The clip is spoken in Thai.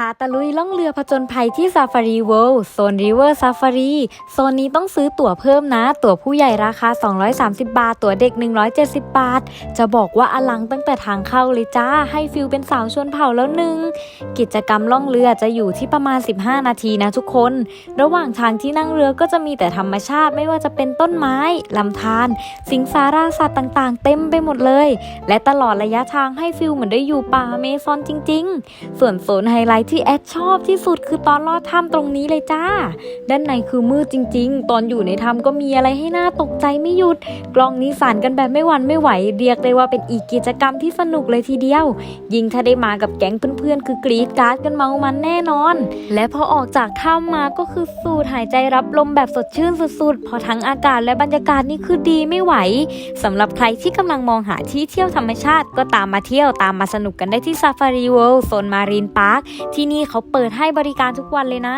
พาตะลุยล่องเรือผจญภัยที่ซาฟารีเวิลด์โซนริเวอร์ซาฟารีโซนนี้ต้องซื้อตั๋วเพิ่มนะ ตั๋วผู้ใหญ่ราคา 230 บาท ตั๋วเด็ก 170 บาท จะบอกว่าอลังตั้งแต่ทางเข้าเลยจ้า ให้ฟิลเป็นสาวชนเผ่าแล้วหนึ่ง กิจกรรมล่องเรือจะอยู่ที่ประมาณ 15 นาทีนะทุกคน ระหว่างทางที่นั่งเรือก็จะมีแต่ธรรมชาติไม่ว่าจะเป็นต้นไม้ลำธารสิงสาราสัตว์ต่างๆ เต็มไปหมดเลย และตลอดระยะทางให้ฟิลเหมือนได้อยู่ป่าเมซอนจริง ๆ ส่วนโซนไฮไลท์ที่แอดชอบที่สุดคือตอนลอดถ้ำตรงนี้เลยจ้า ด้านในคือมืดจริง ๆ ตอนอยู่ในถ้ำก็มีอะไรให้หน่าตกใจไม่หยุด กล้องนี้สั่นกันแบบไม่หวั่นไม่ไหว เรียกได้ว่าเป็นอีกกิจกรรมที่สนุกเลยทีเดียว ยิ่งถ้าได้มากับแก๊งเพื่อนๆ คือกรีดการ์ดกันเมามันแน่นอน และพอออกจากถ้ำมาก็คือสูดหายใจรับลมแบบสดชื่นสุดๆ พอทั้งอากาศและบรรยากาศนี่คือดีไม่ไหวสำหรับใครที่กำลังมองหาที่เที่ยวธรรมชาติก็ตามมาเที่ยวตามมาสนุกกันได้ที่ Safari World โซนมารีนพาร์คที่นี่เขาเปิดให้บริการทุกวันเลยนะ